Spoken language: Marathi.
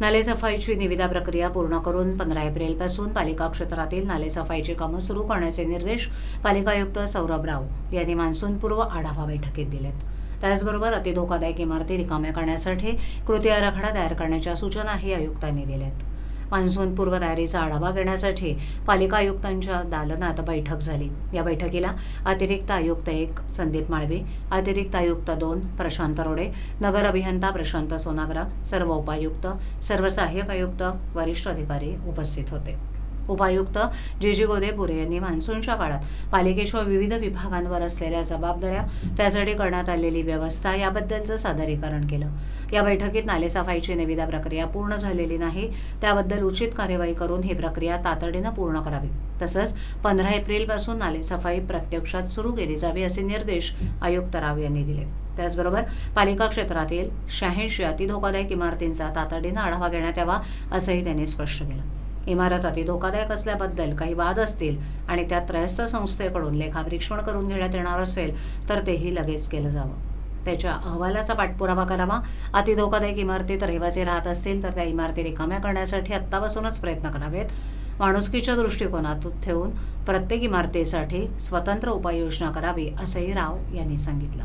नालेसफाईची निविदा प्रक्रिया पूर्ण करून पंधरा एप्रिलपासून पालिका क्षेत्रातील नालेसफाईची कामं सुरू करण्याचे निर्देश पालिका आयुक्त सौरभ राव यांनी मान्सूनपूर्व आढावा बैठकीत दिलेत. त्याचबरोबर अतिधोकादायक इमारती रिकाम्या करण्यासाठी कृती आराखडा तयार करण्याच्या सूचनाही आयुक्तांनी दिल्यात मान्सूनपूर्व तयारीचा आढावा घेण्यासाठी पालिका आयुक्तांच्या दालनात बैठक झाली. या बैठकीला अतिरिक्त आयुक्त एक संदीप माळवे अतिरिक्त आयुक्त दोन प्रशांत रोडे नगर अभियंता प्रशांत सोनाग्रा सर्व उपायुक्त सर्व सहाय्यक आयुक्त वरिष्ठ अधिकारी उपस्थित होते. उपायुक्त जे जी गोदेपुरे यांनी मान्सूनच्या काळात पालिकेच्या विविध विभागांवर असलेल्या जबाबदाऱ्या त्यासाठी करण्यात आलेली व्यवस्था याबद्दलचं सादरीकरण केलं. या बैठकीत नालेसफाईची निविदा प्रक्रिया पूर्ण झालेली नाही त्याबद्दल उचित कार्यवाही करून ही प्रक्रिया तातडीनं पूर्ण करावी. तसंच पंधरा एप्रिलपासून नालेसफाई प्रत्यक्षात सुरू केली जावी असे निर्देश आयुक्त राव यांनी दिले. त्याचबरोबर पालिका क्षेत्रातील शहाऐंशी अतिधोकादायक इमारतींचा तातडीनं आढावा घेण्यात यावा असंही त्यांनी स्पष्ट केलं. इमारत अति धोकादायक असल्याबद्दल काही वाद असतील आणि त्यात त्रयस्थ संस्थेकडून लेखापरीक्षण करून घेण्यात येणार असेल तर तेही लगेच केलं जावं. त्याच्या अहवालाचा पाठपुरावा करावा. अति धोकादायक इमारतीत रहिवासी राहत असतील तर त्या इमारती रिकाम्या करण्यासाठी आत्तापासूनच प्रयत्न करावेत. माणुसकीच्या दृष्टिकोनातून ठेवून प्रत्येक इमारतीसाठी स्वतंत्र उपाययोजना करावी असंही राव यांनी सांगितलं.